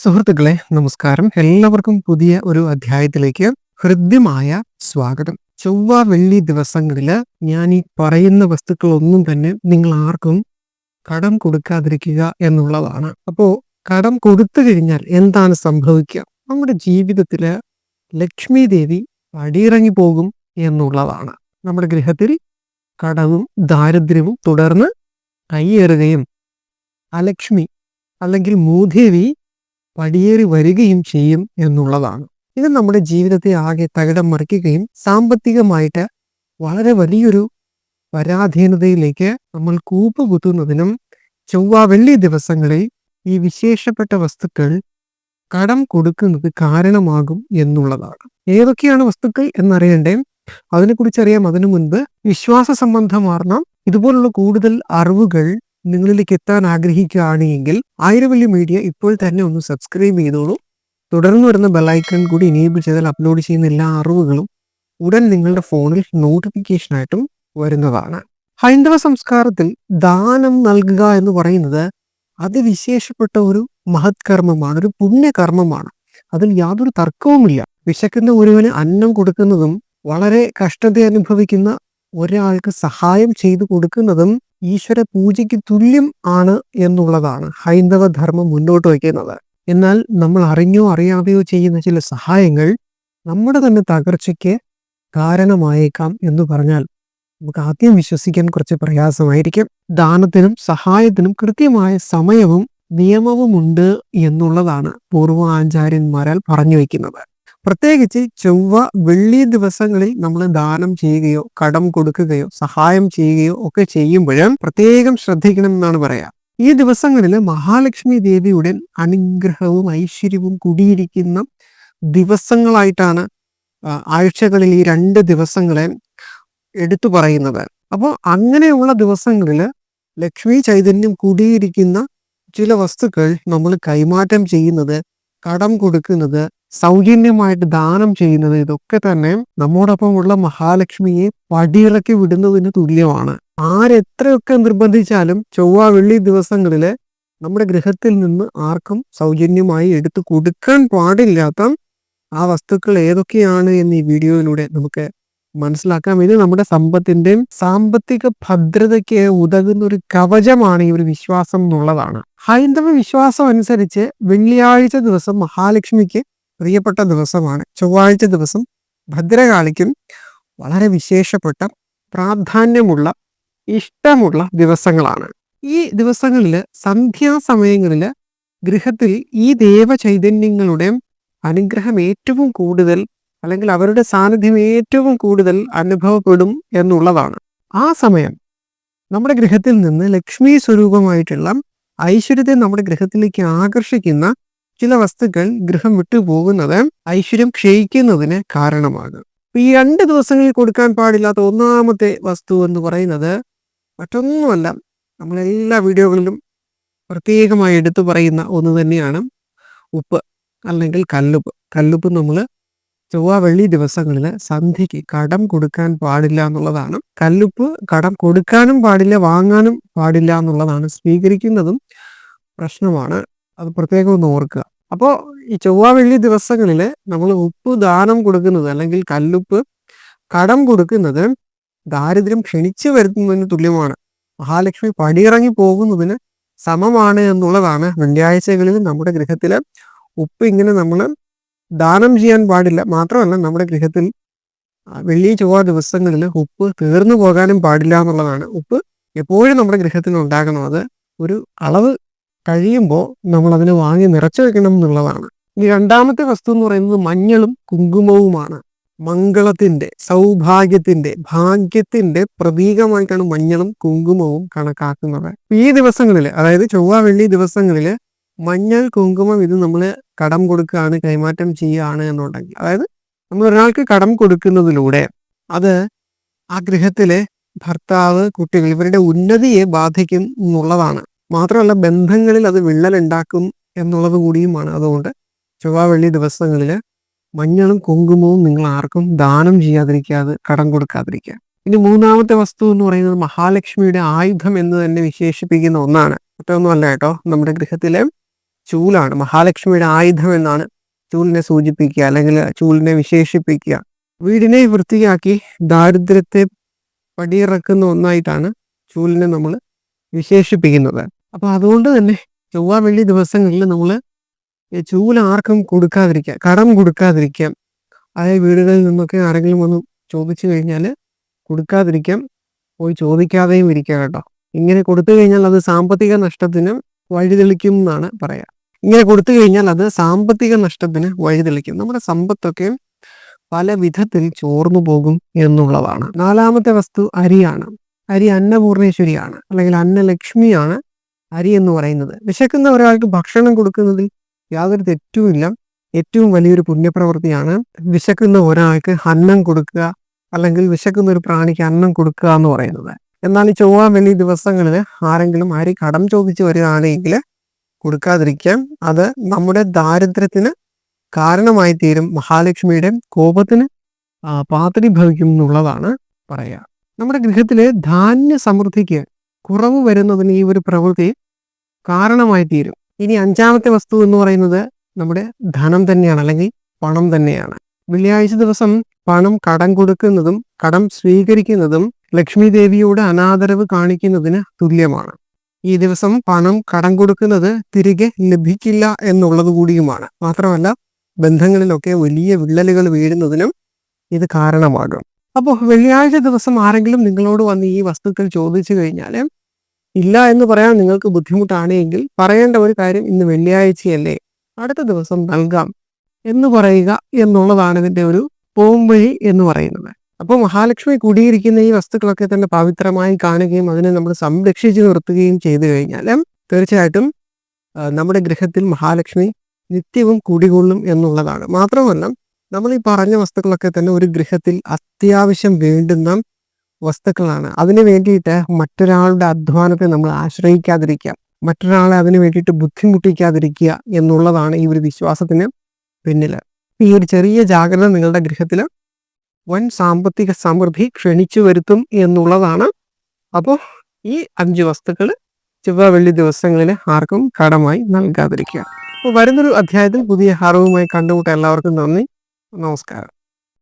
സുഹൃത്തുക്കളെ നമസ്കാരം. എല്ലാവർക്കും പുതിയ ഒരു അധ്യായത്തിലേക്ക് ഹൃദ്യമായ സ്വാഗതം. ചൊവ്വ വെള്ളി ദിവസങ്ങളിൽ ഞാൻ ഈ പറയുന്ന വസ്തുക്കളൊന്നും തന്നെ നിങ്ങൾ ആർക്കും കടം കൊടുക്കാതിരിക്കുക എന്നുള്ളതാണ്. അപ്പോൾ കടം കൊടുത്തു കഴിഞ്ഞാൽ എന്താണ് സംഭവിക്കുക? നമ്മുടെ ജീവിതത്തിൽ ലക്ഷ്മി ദേവി പടിയിറങ്ങി പോകും എന്നുള്ളതാണ്. നമ്മുടെ ഗൃഹത്തിൽ കടവും ദാരിദ്ര്യവും തുടർന്ന് കൈയേറുകയും അലക്ഷ്മി അല്ലെങ്കിൽ മൂദേവി പടിയേറി വരികയും ചെയ്യും എന്നുള്ളതാണ്. ഇത് നമ്മുടെ ജീവിതത്തെ ആകെ തകിടം മറിക്കുകയും സാമ്പത്തികമായിട്ട് വളരെ വലിയൊരു പരാധീനതയിലേക്ക് നമ്മൾ കൂപ്പുകുത്തുന്നതിനും ചൊവ്വ വെള്ളി ദിവസങ്ങളിൽ ഈ വിശേഷപ്പെട്ട വസ്തുക്കൾ കടം കൊടുക്കുന്നത് കാരണമാകും എന്നുള്ളതാണ്. ഏതൊക്കെയാണ് വസ്തുക്കൾ എന്നറിയണ്ടേ? അതിനെക്കുറിച്ച് അറിയാം അതിനു മുൻപ് വിശ്വാസ സംബന്ധമാർന്ന ഇതുപോലുള്ള കൂടുതൽ അറിവുകൾ നിങ്ങളിലേക്ക് എത്താൻ ആഗ്രഹിക്കുകയാണെങ്കിൽ ആയിരവല്ലി മീഡിയ ഇപ്പോൾ തന്നെ ഒന്ന് സബ്സ്ക്രൈബ് ചെയ്തോളൂ. തുടർന്ന് വരുന്ന ബെല്ലൈക്കൺ കൂടി ഇനേബിൾ ചെയ്താൽ അപ്ലോഡ് ചെയ്യുന്ന എല്ലാ അറിവുകളും ഉടൻ നിങ്ങളുടെ ഫോണിൽ നോട്ടിഫിക്കേഷനായിട്ടും വരുന്നതാണ്. ഹൈന്ദവ സംസ്കാരത്തിൽ ദാനം നൽകുക എന്ന് പറയുന്നത് അതിവിശേഷപ്പെട്ട ഒരു മഹത് കർമ്മമാണ് ഒരു പുണ്യകർമ്മമാണ്. അതിൽ യാതൊരു തർക്കവുമില്ല. വിശക്കുന്ന ഒരുവന് അന്നം കൊടുക്കുന്നതും വളരെ കഷ്ടത അനുഭവിക്കുന്ന ഒരാൾക്ക് സഹായം ചെയ്തു കൊടുക്കുന്നതും ഈശ്വര പൂജയ്ക്ക് തുല്യം ആണ് എന്നുള്ളതാണ് ഹൈന്ദവ ധർമ്മം മുന്നോട്ട് വയ്ക്കുന്നത്. എന്നാൽ നമ്മൾ അറിഞ്ഞോ അറിയാതെയോ ചെയ്യുന്ന ചില സഹായങ്ങൾ നമ്മുടെ തന്നെ തകർച്ചയ്ക്ക് കാരണമായേക്കാം എന്ന് പറഞ്ഞാൽ നമുക്ക് ആദ്യം വിശ്വസിക്കാൻ കുറച്ച് പ്രയാസമായിരിക്കും. ദാനത്തിനും സഹായത്തിനും കൃത്യമായ സമയവും നിയമവുമുണ്ട് എന്നുള്ളതാണ് പൂർവ പൂർവാചാര്യന്മാരാൽ പറഞ്ഞു വയ്ക്കുന്നത്. പ്രത്യേകിച്ച് ചൊവ്വ വെള്ളി ദിവസങ്ങളിൽ നമ്മൾ ദാനം ചെയ്യുകയോ കടം കൊടുക്കുകയോ സഹായം ചെയ്യുകയോ ഒക്കെ ചെയ്യുമ്പോഴും പ്രത്യേകം ശ്രദ്ധിക്കണം എന്നാണ് പറയാ. ഈ ദിവസങ്ങളിൽ മഹാലക്ഷ്മി ദേവിയുടെ അനുഗ്രഹവും ഐശ്വര്യവും കൂടിയിരിക്കുന്ന ദിവസങ്ങളായിട്ടാണ് ആഴ്ചകളിൽ ഈ രണ്ട് ദിവസങ്ങളെ എടുത്തു പറയുന്നത്. അപ്പോൾ അങ്ങനെയുള്ള ദിവസങ്ങളിൽ ലക്ഷ്മി ചൈതന്യം കൂടിയിരിക്കുന്ന ചില വസ്തുക്കൾ നമ്മൾ കൈമാറ്റം ചെയ്യുന്നത് കടം കൊടുക്കുന്നത് സൗജന്യമായിട്ട് ദാനം ചെയ്യുന്നത് ഇതൊക്കെ തന്നെ നമ്മോടൊപ്പം ഉള്ള മഹാലക്ഷ്മിയെ പടിയിറക്കി വിടുന്നതിന് തുല്യമാണ്. ആരെത്രയൊക്കെ നിർബന്ധിച്ചാലും ചൊവ്വ വെള്ളി ദിവസങ്ങളിൽ നമ്മുടെ ഗൃഹത്തിൽ നിന്ന് ആർക്കും സൗജന്യമായി എടുത്തു കൊടുക്കാൻ പാടില്ലാത്ത ആ വസ്തുക്കൾ ഏതൊക്കെയാണ് എന്ന് ഈ വീഡിയോയിലൂടെ നമുക്ക് മനസ്സിലാക്കാം ഇത് നമ്മുടെ സമ്പത്തിന്റെയും സാമ്പത്തിക ഭദ്രതയ്ക്ക് ഉതകുന്ന ഒരു കവചമാണ് ഈ ഒരു വിശ്വാസം എന്നുള്ളതാണ്. ഹൈന്ദവ വിശ്വാസം അനുസരിച്ച് വെള്ളിയാഴ്ച ദിവസം മഹാലക്ഷ്മിക്ക് പ്രിയപ്പെട്ട ദിവസമാണ്. ചൊവ്വാഴ്ച ദിവസം ഭദ്രകാളിക്കും വളരെ വിശേഷപ്പെട്ട പ്രാധാന്യമുള്ള ഇഷ്ടമുള്ള ദിവസങ്ങളാണ്. ഈ ദിവസങ്ങളിൽ സന്ധ്യാസമയങ്ങളിൽ ഗൃഹത്തിൽ ഈ ദേവചൈതന്യങ്ങളുടെ അനുഗ്രഹം ഏറ്റവും കൂടുതൽ അല്ലെങ്കിൽ അവരുടെ സാന്നിധ്യം ഏറ്റവും കൂടുതൽ അനുഭവപ്പെടും എന്നുള്ളതാണ്. ആ സമയം നമ്മുടെ ഗൃഹത്തിൽ നിന്ന് ലക്ഷ്മി സ്വരൂപമായിട്ടുള്ള ഐശ്വര്യത്തെ നമ്മുടെ ഗൃഹത്തിലേക്ക് ആകർഷിക്കുന്ന ചില വസ്തുക്കൾ ഗൃഹം വിട്ടു പോകുന്നത് ഐശ്വര്യം ക്ഷയിക്കുന്നതിന് കാരണമാകും ഈ രണ്ട് ദിവസങ്ങളിൽ കൊടുക്കാൻ പാടില്ലാത്ത ഒന്നാമത്തെ വസ്തു എന്ന് പറയുന്നത് മറ്റൊന്നുമല്ല. നമ്മളെല്ലാ വീഡിയോകളിലും പ്രത്യേകമായി എടുത്തു പറയുന്ന ഒന്ന് തന്നെയാണ് ഉപ്പ് അല്ലെങ്കിൽ കല്ലുപ്പ്. കല്ലുപ്പ് നമ്മൾ ചൊവ്വ വെള്ളി ദിവസങ്ങളിൽ സന്ധ്യയ്ക്ക് കടം കൊടുക്കാൻ പാടില്ല എന്നുള്ളതാണ്. കല്ലുപ്പ് കടം കൊടുക്കാനും പാടില്ല വാങ്ങാനും പാടില്ല എന്നുള്ളതാണ് സ്വീകരിക്കുന്നതും പ്രശ്നമാണ്. അത് പ്രത്യേകം ഒന്ന് ഓർക്കുക. അപ്പോൾ ഈ ചൊവ്വ വെള്ളി ദിവസങ്ങളിൽ നമ്മൾ ഉപ്പ് ദാനം കൊടുക്കുന്നത് അല്ലെങ്കിൽ കല്ലുപ്പ് കടം കൊടുക്കുന്നത് ദാരിദ്ര്യം ക്ഷണിച്ചു വരുത്തുന്നതിന് തുല്യമാണ്. മഹാലക്ഷ്മി പടിയിറങ്ങി പോകുന്നതിന് സമമാണ് എന്നുള്ളതാണ് വെള്ളിയാഴ്ചകളിൽ നമ്മുടെ ഗൃഹത്തിൽ ഉപ്പ് ഇങ്ങനെ നമ്മൾ ദാനം ചെയ്യാൻ പാടില്ല. മാത്രമല്ല നമ്മുടെ ഗൃഹത്തിൽ വെള്ളി ചൊവ്വ ദിവസങ്ങളിൽ ഉപ്പ് തീർന്നു പോകാനും പാടില്ല എന്നുള്ളതാണ്. ഉപ്പ് എപ്പോഴും നമ്മുടെ ഗൃഹത്തിൽ ഉണ്ടാകണം. അത് ഒരു അളവ് കഴിയുമ്പോൾ നമ്മൾ അതിനെ വാങ്ങി നിറച്ചു വെക്കണം എന്നുള്ളതാണ്. ഇനി രണ്ടാമത്തെ വസ്തു എന്ന് പറയുന്നത് മഞ്ഞളും കുങ്കുമവുമാണ്. മംഗളത്തിന്റെ സൗഭാഗ്യത്തിന്റെ ഭാഗ്യത്തിന്റെ പ്രതീകമായിട്ടാണ് മഞ്ഞളും കുങ്കുമവും കണക്കാക്കുന്നത്. ഈ ദിവസങ്ങളിൽ അതായത് ചൊവ്വ വെള്ളി ദിവസങ്ങളിൽ മഞ്ഞൾ കുങ്കുമം ഇത് നമ്മൾ കടം കൊടുക്കുകയാണ് കൈമാറ്റം ചെയ്യുകയാണ് എന്നുണ്ടെങ്കിൽ. അതായത് നമ്മൾ ഒരാൾക്ക് കടം കൊടുക്കുന്നതിലൂടെ അത് ആ ഗൃഹത്തിലെ ഭർത്താവ് കുട്ടികൾ ഇവരുടെ ഉന്നതിയെ ബാധിക്കും എന്നുള്ളതാണ്. മാത്രമല്ല ബന്ധങ്ങളിൽ അത് വിള്ളലുണ്ടാക്കും എന്നുള്ളത് കൂടിയുമാണ്. അതുകൊണ്ട് ചൊവ്വ വെള്ളി ദിവസങ്ങളിൽ മഞ്ഞളും കുങ്കുമവും നിങ്ങൾ ആർക്കും ദാനം ചെയ്യാതിരിക്കാതെ കടം കൊടുക്കാതിരിക്കുക. ഇനി മൂന്നാമത്തെ വസ്തു എന്ന് പറയുന്നത് മഹാലക്ഷ്മിയുടെ ആയുധം എന്ന് തന്നെ വിശേഷിപ്പിക്കുന്ന ഒന്നാണ്. മറ്റൊന്നുമല്ല കേട്ടോ നമ്മുടെ ഗൃഹത്തിലെ ചൂലാണ്. മഹാലക്ഷ്മിയുടെ ആയുധം എന്നാണ് ചൂലിനെ സൂചിപ്പിക്കുക അല്ലെങ്കിൽ ചൂലിനെ വിശേഷിപ്പിക്കുക. വീടിനെ വൃത്തിയാക്കി ദാരിദ്ര്യത്തെ പടിയിറക്കുന്ന ഒന്നായിട്ടാണ് ചൂലിനെ നമ്മൾ വിശേഷിപ്പിക്കുന്നത്. അപ്പോൾ അതുകൊണ്ട് തന്നെ ചൊവ്വ വെള്ളി ദിവസങ്ങളിൽ നമ്മൾ ചൂൽ ആർക്കും കൊടുക്കാതിരിക്കുക കടം കൊടുക്കാതിരിക്കാം അതായത് വീടുകളിൽ നിന്നൊക്കെ ആരെങ്കിലും ഒന്ന് ചോദിച്ചു കഴിഞ്ഞാൽ കൊടുക്കാതിരിക്കാം. പോയി ചോദിക്കാതെയും ഇരിക്കുക കേട്ടോ. ഇങ്ങനെ കൊടുത്തു കഴിഞ്ഞാൽ അത് സാമ്പത്തിക നഷ്ടത്തിനും വഴിതെളിക്കും എന്നാണ് പറയാ. ഇങ്ങനെ കൊടുത്തു കഴിഞ്ഞാൽ അത് സാമ്പത്തിക നഷ്ടത്തിന് വഴിതെളിക്കും. നമ്മുടെ സമ്പത്തൊക്കെ പല വിധത്തിൽ ചോർന്നു പോകും എന്നുള്ളതാണ്. നാലാമത്തെ വസ്തു അരിയാണ്. അരി അന്നപൂർണേശ്വരിയാണ് അല്ലെങ്കിൽ അന്നലക്ഷ്മിയാണ് അരി എന്ന് പറയുന്നത്. വിശക്കുന്ന ഒരാൾക്ക് ഭക്ഷണം കൊടുക്കുന്നതിൽ യാതൊരു തെറ്റുമില്ല ഏറ്റവും വലിയൊരു പുണ്യപ്രവൃത്തിയാണ് വിശക്കുന്ന ഒരാൾക്ക് അന്നം കൊടുക്കുക അല്ലെങ്കിൽ വിശക്കുന്ന ഒരു പ്രാണിക്ക് അന്നം കൊടുക്കുക എന്ന് പറയുന്നത്. എന്നാൽ ഈ ചൊവ്വ വെള്ളി ദിവസങ്ങളിൽ ആരെങ്കിലും അരി കടം ചോദിച്ചു വരികയാണെങ്കിൽ കൊടുക്കാതിരിക്കാം അത് നമ്മുടെ ദാരിദ്ര്യത്തിന് കാരണമായി തീരും മഹാലക്ഷ്മിയുടെ കോപത്തിന് പാത്രി ഭവിക്കും എന്നുള്ളതാണ് പറയുക നമ്മുടെ ഗൃഹത്തിലെ ധാന്യ സമൃദ്ധിക്ക് കുറവ് വരുന്നതിന് ഈ ഒരു പ്രവൃത്തി കാരണമായി തീരും ഇനി അഞ്ചാമത്തെ വസ്തു എന്ന് പറയുന്നത് നമ്മുടെ ധനം തന്നെയാണ് അല്ലെങ്കിൽ പണം തന്നെയാണ്. വെള്ളിയാഴ്ച ദിവസം പണം കടം കൊടുക്കുന്നതും കടം സ്വീകരിക്കുന്നതും ലക്ഷ്മി ദേവിയോട് അനാദരവ് കാണിക്കുന്നതിന് തുല്യമാണ്. ഈ ദിവസം പണം കടം കൊടുക്കുന്നത് തിരികെ ലഭിക്കില്ല എന്നുള്ളത് കൂടിയുമാണ്. മാത്രമല്ല ബന്ധങ്ങളിലൊക്കെ വലിയ വിള്ളലുകൾ വീഴുന്നതിനും ഇത് കാരണമാകും. അപ്പോൾ വെള്ളിയാഴ്ച ദിവസം ആരെങ്കിലും നിങ്ങളോട് വന്ന് ഈ വസ്തുക്കൾ ചോദിച്ചു കഴിഞ്ഞാൽ ഇല്ല എന്ന് പറയാൻ നിങ്ങൾക്ക് ബുദ്ധിമുട്ടാണ് ബുദ്ധിമുട്ടാണെങ്കിൽ പറയേണ്ട ഒരു കാര്യം ഇന്ന് വെള്ളിയാഴ്ചയല്ലേ അടുത്ത ദിവസം നൽകാം എന്ന് പറയുക എന്നുള്ളതാണ് ഇതിന്റെ ഒരു പോംവഴി എന്ന് പറയുന്നത്. അപ്പോൾ മഹാലക്ഷ്മി കൂടിയിരിക്കുന്ന ഈ വസ്തുക്കളൊക്കെ തന്നെ പവിത്രമായി കാണുകയും അതിനെ നമ്മൾ സംരക്ഷിച്ചു നിർത്തുകയും ചെയ്തു കഴിഞ്ഞാൽ തീർച്ചയായിട്ടും നമ്മുടെ ഗൃഹത്തിൽ മഹാലക്ഷ്മി നിത്യവും കുടികൊള്ളും എന്നുള്ളതാണ്. മാത്രമല്ല നമ്മൾ ഈ പറഞ്ഞ വസ്തുക്കളൊക്കെ തന്നെ ഒരു ഗൃഹത്തിൽ അത്യാവശ്യം വേണ്ടുന്ന വസ്തുക്കളാണ്. അതിനു വേണ്ടിയിട്ട് മറ്റൊരാളുടെ അധ്വാനത്തെ നമ്മൾ ആശ്രയിക്കാതിരിക്കുക മറ്റൊരാളെ അതിനു വേണ്ടിയിട്ട് ബുദ്ധിമുട്ടിക്കാതിരിക്കുക എന്നുള്ളതാണ് ഈ ഒരു വിശ്വാസത്തിന് പിന്നിൽ ഈ ഒരു ചെറിയ ജാഗ്രത നിങ്ങളുടെ ഗൃഹത്തിൽ വൻ സാമ്പത്തിക സമൃദ്ധി ക്ഷണിച്ചു വരുത്തും എന്നുള്ളതാണ്. അപ്പോൾ ഈ അഞ്ച് വസ്തുക്കൾ ചൊവ്വ വെള്ളി ദിവസങ്ങളിൽ ആർക്കും കടമായി നൽകാതിരിക്കുക. അപ്പോൾ വരുന്നൊരു അധ്യായത്തിൽ പുതിയ അറിവുമായി കണ്ടുമുട്ട എല്ലാവർക്കും നന്ദി. നമസ്കാരം.